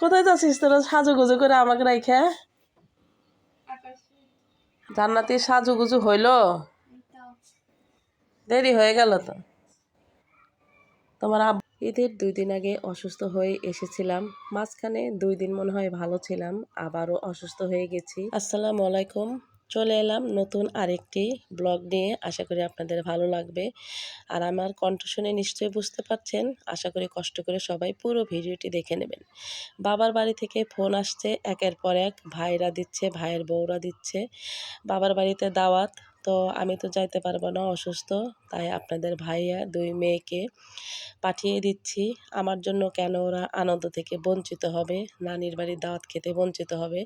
কোথায় যাচ্ছিস তোরা? সাজুগুজু করে আমাকে রাইখে জান্নাতি সাজুগুজু হইল? দেরি হয়ে গেল তো। তোমার ঈদের দুই দিন আগে অসুস্থ হয়ে এসেছিলাম। মাঝখানে দুই দিন মনে হয় ভালো ছিলাম আবারও অসুস্থ হয়ে গেছি। আসসালামু আলাইকুম। চলে এলাম নতুন আরেকটি ব্লগ নিয়ে। আশা করি আপনাদের ভালো লাগবে। আর আমার কণ্ঠ শুনে নিশ্চয়ই বুঝতে পারছেন। আশা করি কষ্ট করে সবাই পুরো ভিডিওটি দেখে নেবেন। বাবার বাড়ি থেকে ফোন আসছে, একের পর এক ভাইরা দিচ্ছে, ভাইয়ের বউরা দিচ্ছে। বাবার বাড়িতে দাওয়াত তো আমি তো যাইতে পারব না, অসুস্থ। তাই আপনাদের ভাইয়া দুই মেয়েকে পাঠিয়ে দিচ্ছি। আমার জন্য কেন ওরা আনন্দ থেকে বঞ্চিত হবে, নানির বাড়ির দাওয়াত খেতে বঞ্চিত হবে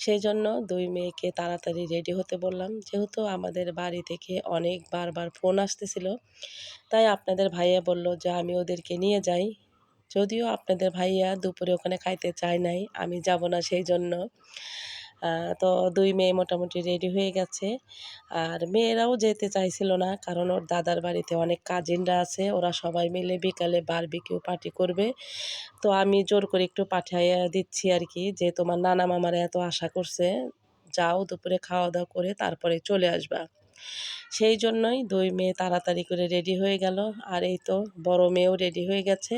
সেই জন্য দুই মেয়েকে তাড়াতাড়ি রেডি হতে বললাম। যেহেতু আমাদের বাড়ি থেকে অনেক বারবার ফোন আসতেছিল, তাই আপনাদের ভাইয়া বলল যে আমি ওদেরকে নিয়ে যাই। যদিও আপনাদের ভাইয়া দুপুরে ওখানে খাইতে চায় নাই, আমি যাব না সেই জন্য। তো দুই মেয়ে মোটামুটি রেডি হয়ে গেছে। আর মেয়েরাও যেতে চাইছিল না, কারণ ওর দাদার বাড়িতে অনেক কাজিনরা আছে, ওরা সবাই মিলে বিকালে বারবিকিউ পার্টি করবে। তো আমি জোর করে একটু পাঠাইয়া দিচ্ছি আর কি, যে তোমার নানা মামারা এত আশা করছে, যাও দুপুরে খাওয়া দাওয়া করে তারপরে চলে আসবা। সেই জন্যই দুই মেয়ে তাড়াতাড়ি করে রেডি হয়ে গেল। আর এই তো বড় মেয়েও রেডি হয়ে গেছে।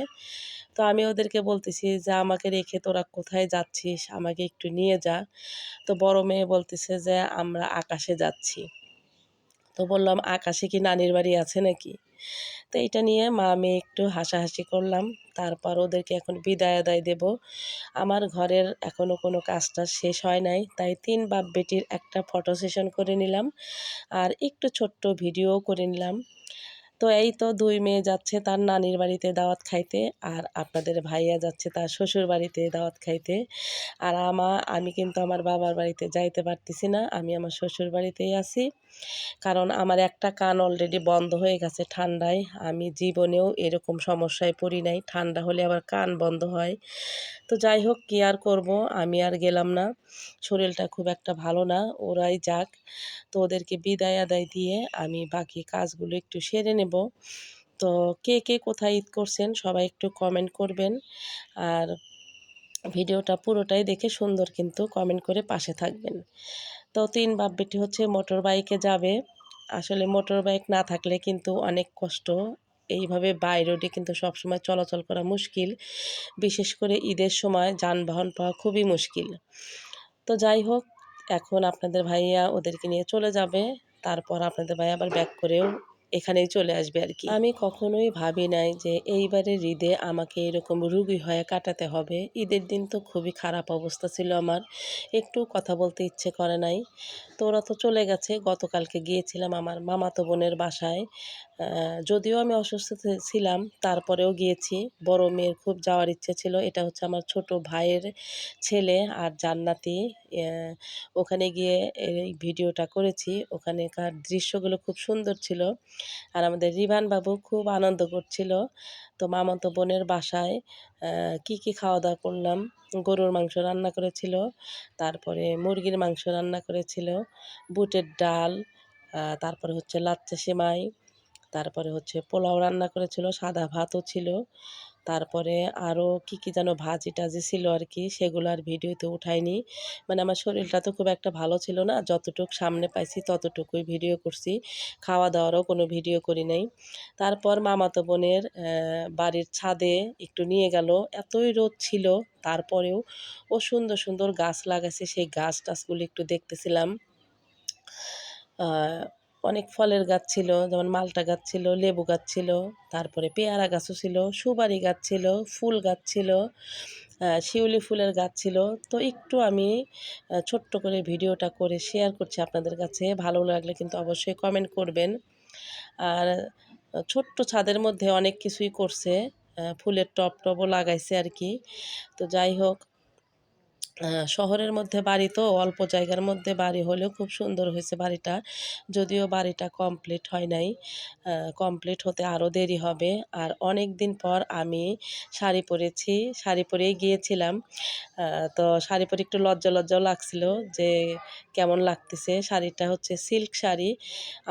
তো আমি ওদেরকে বলতেছি যে, আমাকে রেখে তোরা কোথায় যাচ্ছিস? আমাকে একটু নিয়ে যা। তো বড় মেয়ে বলতেছে যে, আমরা আকাশে যাচ্ছি। তো বললাম, আকাশে কি নানির বাড়ি আছে নাকি? তো এটা নিয়ে মা, আমি একটু হাসাহাসি করলাম। তারপর ওদেরকে এখন বিদায় আদায় দেব। আমার ঘরের এখনও কোনো কাজটা শেষ হয় নাই, তাই তিন বাপ বেটির একটা ফটো সেশন করে নিলাম। আর একটু ছোট্ট ভিডিও করে নিলাম। তো এই তো দুই মেয়ে যাচ্ছে তার নানির বাড়িতে দাওয়াত খাইতে, আর আপনাদের ভাইয়া যাচ্ছে তার শ্বশুর বাড়িতে দাওয়াত খাইতে। আর আমা, আমি কিন্তু আমার বাবার বাড়িতে যাইতে পারতেছি না, আমি আমার শ্বশুর বাড়িতেই আছি। কারণ আমার একটা কান অলরেডি বন্ধ হয়ে গেছে ঠান্ডায়, আমি জীবনেও এরকম সমস্যায় পড়ি নাই, ঠান্ডা হলে আবার কান বন্ধ হয়। তো যাই হোক, কী আর করব, আমি আর গেলাম না, শরীরটা খুব একটা ভালো না, ওরাই যাক। তো ওদেরকে বিদায় আদায় দিয়ে আমি বাকি কাজগুলো একটু সেরে নেব। তো কে কে কোথায় ঈদ করছেন সবাই একটু কমেন্ট করবেন। আর ভিডিওটা পুরোটাই দেখে সুন্দর কিন্তু কমেন্ট করে পাশে থাকবেন। তো তিন বাপ হচ্ছে মোটর বাইকে যাবে। আসলে মোটর বাইক না থাকলে কিন্তু অনেক কষ্ট। এইভাবে বাই রোডে কিন্তু সবসময় চলাচল করা মুশকিল। বিশেষ করে ঈদের সময় যানবাহন পাওয়া খুবই মুশকিল। তো যাই হোক, এখন আপনাদের ভাইয়া ওদেরকে নিয়ে চলে যাবে। তারপর আপনাদের ভাই আবার ব্যাক করেও এখানেই চলে আসবে আর কি। আমি কখনোই ভাবি নাই যে এইবারের ঈদে আমাকে এরকম রুগী হয়ে কাটাতে হবে। ঈদের দিন তো খুবই খারাপ অবস্থা ছিল আমার। একটু কথা বলতে ইচ্ছে করে নাই। তো ওরা তো চলে গেছে। গতকালকে গিয়েছিলাম আমার মামাতো বোনের বাসায়। যদিও আমি অসুস্থ ছিলাম, তারপরেও গিয়েছি। বড় মেয়ের খুব যাওয়ার ইচ্ছে ছিল, এটা হচ্ছে আমার ছোট ভাইয়ের ছেলে আর জান্নাতি। ওখানে গিয়ে এই ভিডিওটা করেছি, ওখানেকার দৃশ্যগুলো খুব সুন্দর ছিল আর আমাদের রিভান বাবু খুব আনন্দ করছিল। তো মামাতো বোনের বাসায় কি কি খাওয়া দাওয়া করলাম? গরুর মাংস রান্না করেছিল, তারপরে মুরগির মাংস রান্না করেছিল, বুটের ডাল তারপরে হচ্ছে লাচ্চা সেমাই তারপরে হচ্ছে পোলাও রান্না করেছিল, সাদা ভাতও ছিল। তারপরে আরও কি কি যেন ভাজি টাজি ছিল আর কি, সেগুলো আর ভিডিওতে উঠাইনি। মানে আমার শরীরটা তো খুব একটা ভালো ছিল না, যতটুক সামনে পাইছি ততটুকুই ভিডিও করছি। খাওয়া দাওয়ারও কোনো ভিডিও করি নাই। তারপর মামাতো বোনের বাড়ির ছাদে একটু নিয়ে গেল। এতই রোদ ছিল, তারপরেও ও সুন্দর সুন্দর গাছ লাগাইছে, সেই গাছ টাছগুলো একটু দেখতেছিলাম। অনেক ফলের গাছ ছিল, যেমন মালটা গাছ ছিল, লেবু গাছ ছিল, তারপরে পেয়ারা গাছও ছিল, সুপারি গাছ ছিল, ফুল গাছ ছিল শিউলি ফুলের গাছ ছিল। তো একটু আমি ছোট্ট করে ভিডিওটা করে শেয়ার করছি আপনাদের কাছে, ভালো লাগলে কিন্তু অবশ্যই কমেন্ট করবেন। আর ছোট্ট ছাদের মধ্যে অনেক কিছুই করছে ফুলের টব টবও লাগাইছে আর কি। তো যাই হোক শহরের মধ্যে বাড়ি তো, অল্প জায়গার মধ্যে বাড়ি হলেও খুব সুন্দর হয়েছে বাড়িটা। যদিও বাড়িটা কমপ্লিট হয় নাই। কমপ্লিট হতে আরও দেরি হবে। আর অনেক দিন পর আমি শাড়ি পরেছি, শাড়ি পরেই গিয়েছিলাম। তো শাড়ি পরে একটু লজ্জা লজ্জাও লাগছিল যে কেমন লাগতেছে। শাড়িটা হচ্ছে সিল্ক শাড়ি।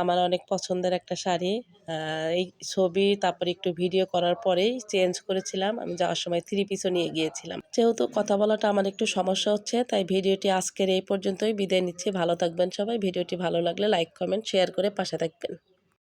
আমার অনেক পছন্দের একটা শাড়ি। এই ছবি, তারপরে একটু ভিডিও করার পরেই চেঞ্জ করেছিলাম। আমি যাওয়ার সময় থ্রি পিসও নিয়ে গিয়েছিলাম। যেহেতু কথা বলাটা আমার একটু সমস্যা হচ্ছে, তাই ভিডিওটি আজকের এই পর্যন্তই। বিদায় নিচ্ছি। ভালো থাকবেন সবাই। ভিডিওটি ভালো লাগলে লাইক, কমেন্ট, শেয়ার করে পাশে থাকবেন।